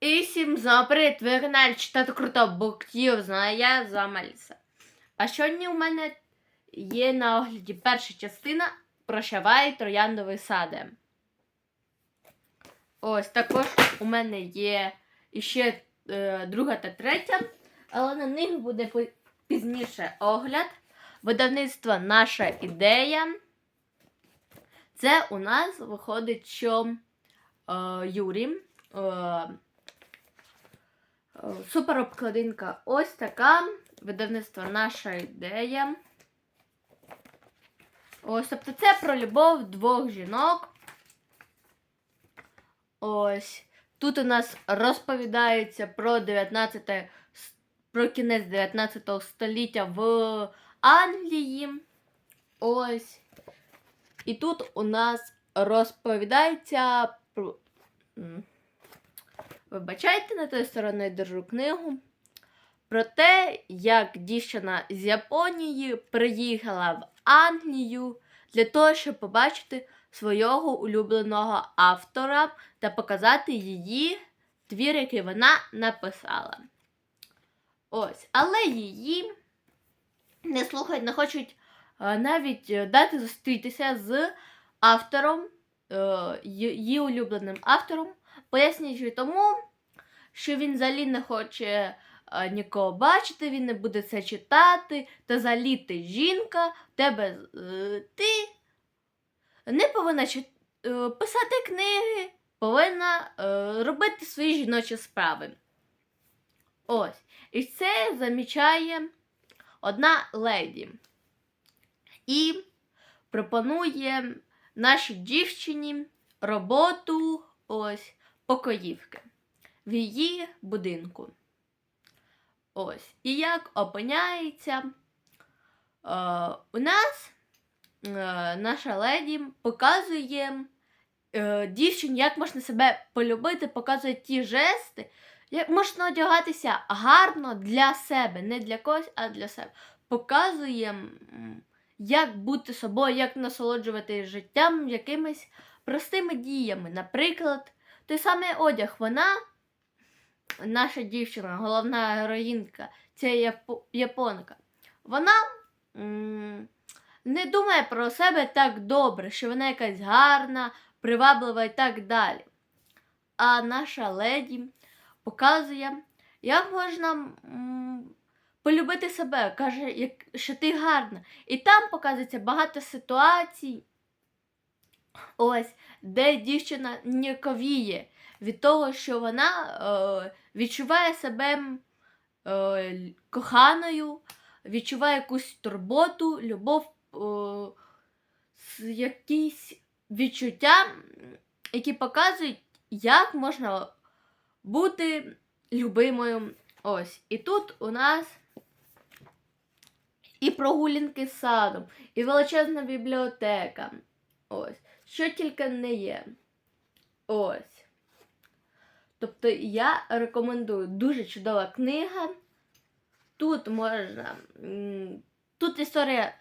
І всім знову привіт, ви каналі читати круто буктів, знаю я з вами. А сьогодні у мене є на огляді перша частина Прощавай трояндовий саде. Ось також у мене є іще е, друга та третя, але на них буде пізніше огляд. Видавництво наша ідея. Це у нас виходить, що е, Юрій. Е, Супер обкладинка ось така. Видавництво наша ідея. Ось, тобто це про любов двох жінок. Ось. Тут у нас розповідається про 19 про кінець 19 століття в Англії. Ось. І тут у нас розповідається про. Вибачайте, на той стороні держу книгу. Про те, як дівчина з Японії приїхала в Англію для того, щоб побачити свого улюбленого автора та показати її твір, який вона написала. Ось, але її не слухають, не хочуть е, навіть е, дати зустрітися з автором, е, її улюбленим автором, пояснюючи тому, що він взагалі не хоче е, нікого бачити, він не буде це читати, та взагалі ти жінка, тебе е, ти не повинна чит- е, писати книги, повинна е, робити свої жіночі справи. Ось. І це замічає одна леді. І пропонує нашій дівчині роботу ось покоївки в її будинку. Ось. І як опиняється, е, у нас е, наша леді показує е, дівчині, як можна себе полюбити, показує ті жести, як можна одягатися гарно для себе, не для когось, а для себе. Показує, як бути собою, як насолоджувати життям якимись простими діями. Наприклад, той самий одяг. Вона, наша дівчина, головна героїнка, ця японка, вона не думає про себе так добре, що вона якась гарна, приваблива і так далі. А наша леді показує, як можна полюбити себе, каже, що ти гарна. І там показується багато ситуацій, ось, де дівчина ніяковіє від того, що вона е, відчуває себе е, коханою, відчуває якусь турботу, любов, е, якісь відчуття, які показують, як можна бути любимою. Ось. І тут у нас і прогулянки з садом, і величезна бібліотека. Ось. Що тільки не є. Ось. Тобто я рекомендую дуже чудова книга. Тут можна. Тут історія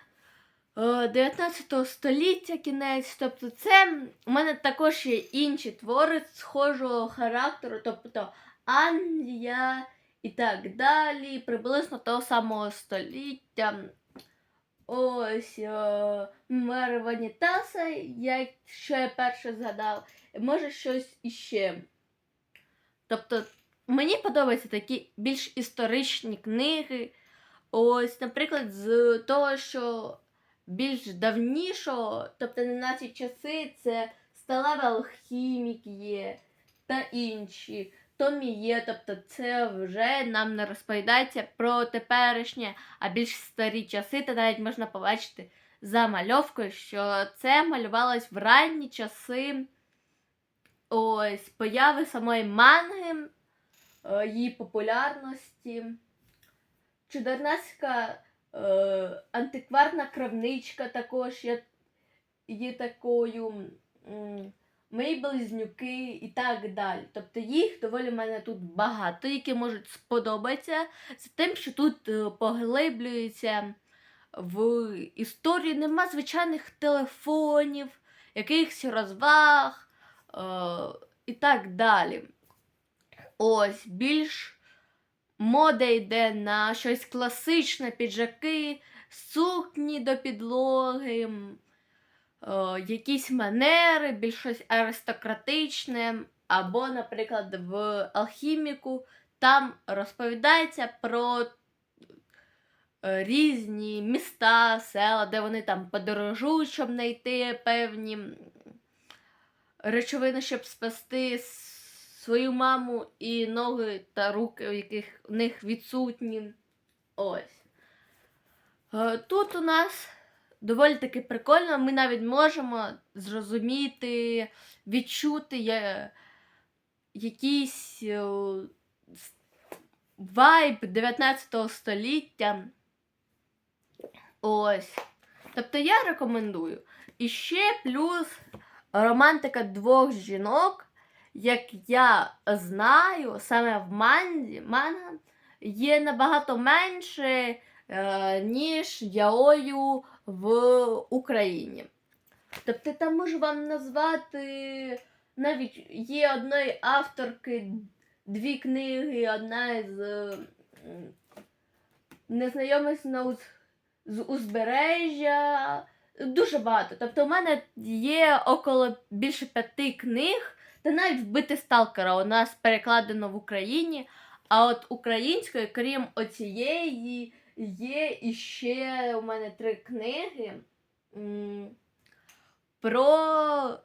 е, 19 століття кінець. Тобто, це у мене також є інші твори схожого характеру, тобто Англія і так далі, приблизно того самого століття. Ось е, мер Ванітаса, я перше згадав, може щось іще. Тобто, мені подобаються такі більш історичні книги. Ось, наприклад, з того, що більш давнішого, тобто не наші часи, це сталевий алхімік є та інші. Томі є, тобто це вже нам не розповідається про теперішнє, а більш старі часи, та навіть можна побачити за мальовкою, що це малювалось в ранні часи ось появи самої манги, е, її популярності. Чудернацька е, антикварна крамничка також є, є такою. м, Мої близнюки і так далі. Тобто їх доволі в мене тут багато, які можуть сподобатися з тим, що тут е, поглиблюється в історію. Нема звичайних телефонів, якихось розваг е, і так далі. Ось більш мода йде на щось класичне, піджаки, сукні до підлоги, якісь манери, більш щось аристократичне. Або, наприклад, в алхіміку там розповідається про е, різні міста, села, де вони там подорожують, щоб знайти певні речовини, щоб спасти свою маму і ноги та руки, у яких у них відсутні. Ось. Е, Тут у нас доволі таки прикольно. Ми навіть можемо зрозуміти, відчути я- якийсь е, вайб 19 століття. Ось. Тобто я рекомендую. І ще плюс романтика двох жінок, як я знаю, саме в манзі, манга є набагато менше, ніж яою в Україні. Тобто там можу вам назвати навіть є одної авторки дві книги, одна е, м, незнайомець на уз, з узбережжя. Дуже багато. Тобто, у мене є около більше п'яти книг, та навіть вбити сталкера у нас перекладено в Україні. А от українською, крім оцієї, є іще у мене три книги про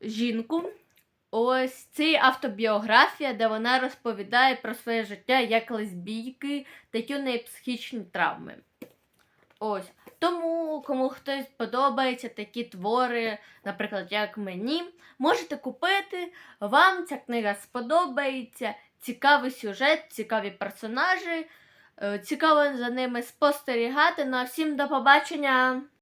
жінку. Ось це автобіографія, де вона розповідає про своє життя як лесбійки, у неї психічні травми. Ось. Тому, кому хтось подобається такі твори, наприклад, як мені, можете купити. Вам ця книга сподобається. Цікавий сюжет, цікаві персонажі. Е, Цікаво за ними спостерігати. Ну а всім до побачення!